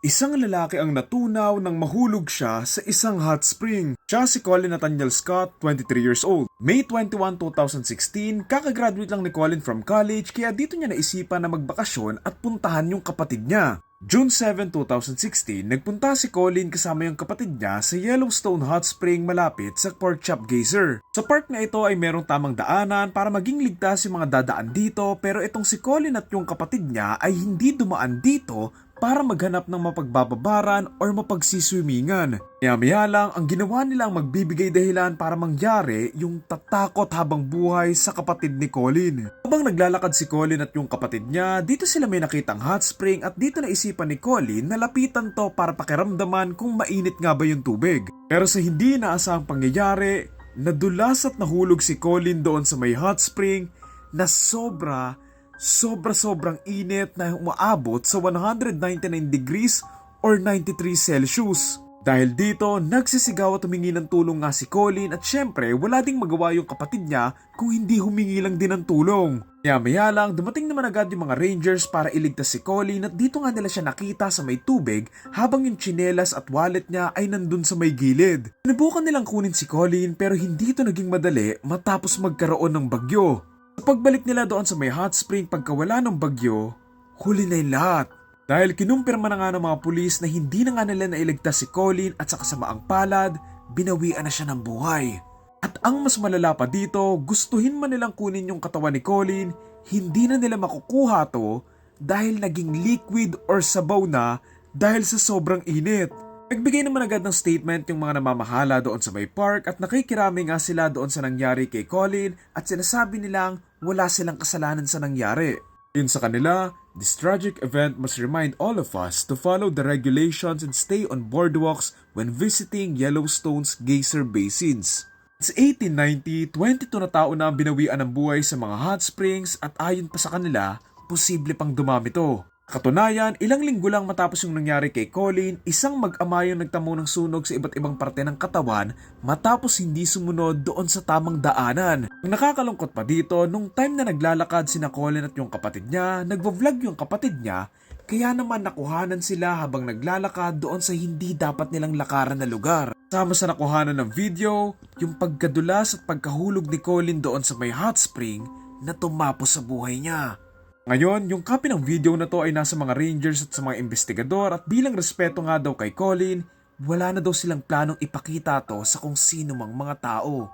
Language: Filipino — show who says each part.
Speaker 1: Isang lalaki ang natunaw nang mahulog siya sa isang hot spring. Siya si Colin Nathaniel Scott, 23 years old. May 21, 2016, kakagraduate lang ni Colin from college kaya dito niya naisipan na magbakasyon at puntahan yung kapatid niya. June 7, 2016, nagpunta si Colin kasama yung kapatid niya sa Yellowstone Hot Spring malapit sa Pork Chop Geyser. Sa park na ito ay merong tamang daanan para maging ligtas yung mga dadaan dito pero itong si Colin at yung kapatid niya ay hindi dumaan dito para maghanap ng mapagbababaran or mapagsiswimingan. Maya-maya lang ang ginawa nilang magbibigay dahilan para mangyari yung tatakot habang buhay sa kapatid ni Colin. Habang naglalakad si Colin at yung kapatid niya, dito sila may nakitang hot spring at dito naisipan ni Colin na lapitan to para pakiramdaman kung mainit nga ba yung tubig. Pero sa hindi inaasahang pangyayari, nadulas at nahulog si Colin doon sa may hot spring na sobra sobra-sobrang init na umaabot sa 199 degrees or 93 Celsius. Dahil dito, nagsisigaw at humingi ng tulong nga si Colin at syempre wala ding magawa yung kapatid niya kung hindi humingi lang din ng tulong. Maya-maya lang, dumating naman agad yung mga rangers para iligtas si Colin at dito nga nila siya nakita sa may tubig habang yung tsinelas at wallet niya ay nandun sa may gilid. Sinubukan nilang kunin si Colin pero hindi ito naging madali matapos magkaroon ng bagyo. Pagbalik nila doon sa may hot spring pagkawala ng bagyo, huli na yung lahat. Dahil kinumpirma na nga ng mga pulis na hindi na nga nila nailigtas si Colin at sa kasamaang palad, binawian na siya ng buhay. At ang mas malala pa dito, gustuhin man nilang kunin yung katawan ni Colin, hindi na nila makukuha to dahil naging liquid or sabaw na dahil sa sobrang init. Nagbigay naman agad ng statement yung mga namamahala doon sa may park at nakikirami nga sila doon sa nangyari kay Colin at sinasabi nilang wala silang kasalanan sa nangyari. Yun sa kanila, this tragic event must remind all of us to follow the regulations and stay on boardwalks when visiting Yellowstone's geyser basins. It's 1890, 22 na tao na ang binawian ng buhay sa mga hot springs at ayon pa sa kanila, posible pang dumami to. Katunayan, ilang linggo lang matapos yung nangyari kay Colin, isang mag-ama yung nagtamo ng sunog sa iba't ibang parte ng katawan matapos hindi sumunod doon sa tamang daanan. Ang nakakalungkot pa dito, nung time na naglalakad sina Colin at yung kapatid niya, nagvo-vlog yung kapatid niya, kaya naman nakuhanan sila habang naglalakad doon sa hindi dapat nilang lakaran na lugar. Sama sa nakuhanan ng video, yung pagkadulas at pagkahulog ni Colin doon sa may hot spring na tumapos sa buhay niya. Ngayon, yung copy ng video na to ay nasa mga rangers at sa mga investigador at bilang respeto nga daw kay Colin, wala na daw silang planong ipakita to sa kung sino mang mga tao.